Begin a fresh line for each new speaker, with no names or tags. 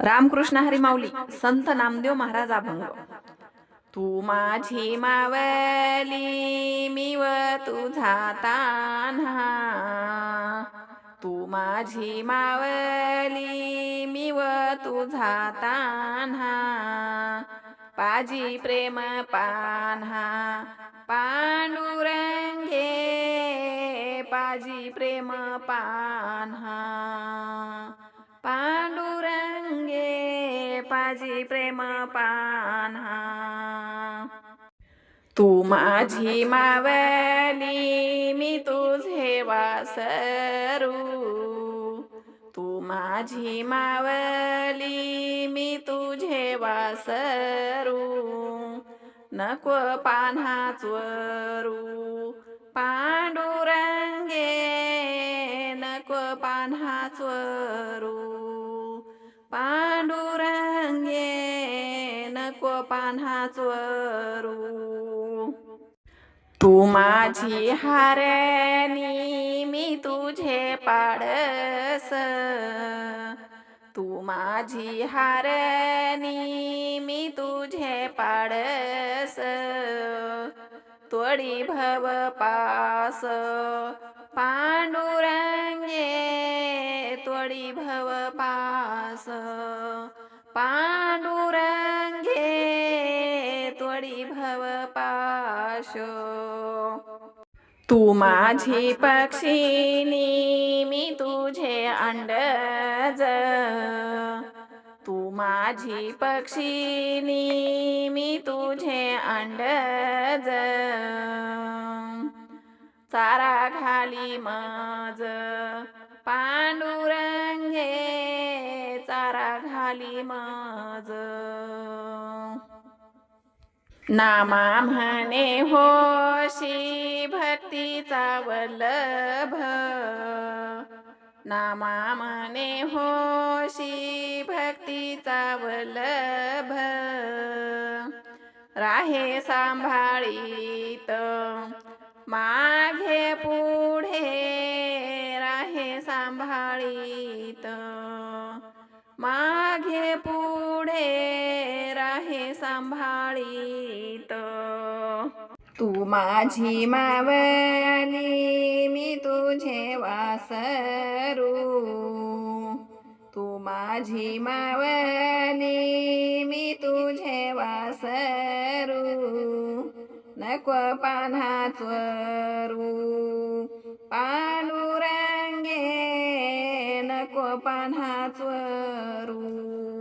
रामकृष्ण हरिमाऊली संत नामदेव महाराज अभंग. तू माझी मावली मी व तुझा तान्हा. तू माझी मावली मी व तुझा तान्हा. पाजी प्रेम पान्हा पांडुरंगे पाजी प्रेम पान्हा. माझी प्रेम पाना तू माझी मावली मी तुझे वासरू. तू माझी मावली मी तुझे वासरू. नको पान्हा चरू. पांडुरंगे नको पान्हा चरू. पांडुरंगे नको पान्हा चोरू तू माझी हारणी मी तुझे पाडस. तू माझी हारणी मी तुझे पाडस. तोडी भव पास. पांडुरंगे तोडी भव पास. पांडुरंगे तोडी भव पाश। तू माझी पक्षिनी मी तुझे अंडज। तू माझी पक्षिनी मी तुझे अंडज। चारा खाली मज पांडुरंगे। तारा घाली माज. नामा म्हणे होशी भक्तीचा वल्लभ. नामा म्हणे होशी भक्तीचा वल्लभ. राहे सांभाळीत मागे पुढे राहे सांभाळीत. मागे पुढे राहे सांभाळीत. तू माझी मावली मी तुझे वासरू. तू माझी मावली मी तुझे वासरू. नको पान्हा चरू पांडुरंगे कोपान्हाच वरू.